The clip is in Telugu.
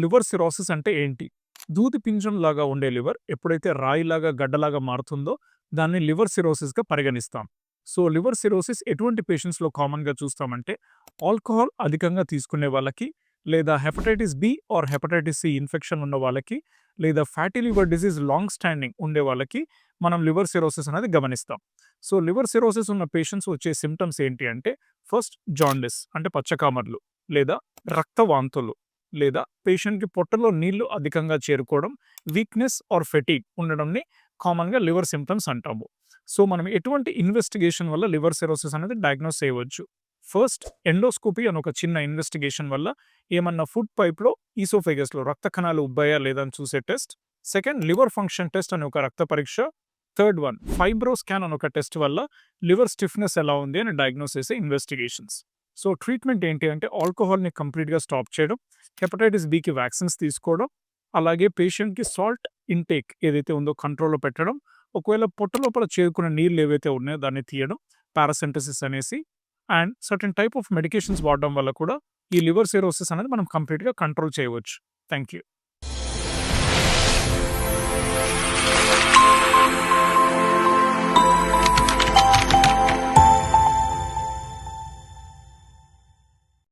లివర్ సిరోసిస్ అంటే ఏంటి? దూది పింజం లాగా ఉండే లివర్ ఎప్పుడైతే రాయిలాగా గడ్డలాగా మారుతుందో దాన్ని లివర్ సిరోసిస్గా పరిగణిస్తాం. సో లివర్ సిరోసిస్ ఎటువంటి పేషెంట్స్లో కామన్గా చూస్తామంటే ఆల్కహాల్ అధికంగా తీసుకునే వాళ్ళకి లేదా hepatitis B or hepatitis C infection ఉన్న వాళ్ళకి లేదా fatty liver disease long standing ఉండే వాళ్ళకి మనం లివర్ సిరోసిస్ అనేది గమనిస్తాం. సో లివర్ సిరోసిస్ ఉన్న పేషెంట్స్ వచ్చే సిమ్టమ్స్ ఏంటి అంటే ఫస్ట్ జాండిస్ అంటే పచ్చకామర్లు లేదా రక్త వాంతులు. లేదా పేషెంట్కి పొట్టలో నీళ్ళు అధికంగా చేరుకోవడం వీక్నెస్ ఆర్ ఫెటీగ్ ఉండడంని కామన్గా లివర్ సిమ్టమ్స్ అంటాము. సో మనం ఎటువంటి ఇన్వెస్టిగేషన్ వల్ల లివర్ సెరోసిస్ అనేది డయాగ్నోస్ చేయవచ్చు? ఫస్ట్ ఎండోస్కోపీ అని ఒక చిన్న ఇన్వెస్టిగేషన్ వల్ల ఏమన్నా ఫుడ్ పైప్లో ఈసోఫెగస్లో రక్త కణాలు ఉబ్బాయా లేదా అని చూసే test. Second liver function test అని ఒక రక్త పరీక్ష. థర్డ్ వన్ ఫైబ్రో స్కాన్ అని ఒక టెస్ట్ వల్ల లివర్ స్టిఫ్నెస్ ఎలా ఉంది అని డయాగ్నోస్ చేసే ఇన్వెస్టిగేషన్స్. సో ట్రీట్మెంట్ ఏంటి అంటే ఆల్కహాల్ని కంప్లీట్గా స్టాప్ చేయడం హెపటైటిస్ బికి వ్యాక్సిన్స్ తీసుకోవడం అలాగే పేషెంట్కి సాల్ట్ ఇంటేక్ ఏదైతే ఉందో కంట్రోల్లో పెట్టడం ఒకవేళ పొట్ట లోపల చేరుకున్న నీళ్ళు ఏవైతే ఉన్నాయో దాన్ని తీయడం పారాసెంటసిస్ అనేసి and certain type of medications వాడడం వల్ల కూడా ఈ లివర్ సిరోసిస్ అనేది మనం కంప్లీట్గా కంట్రోల్ చేయవచ్చు. Thank you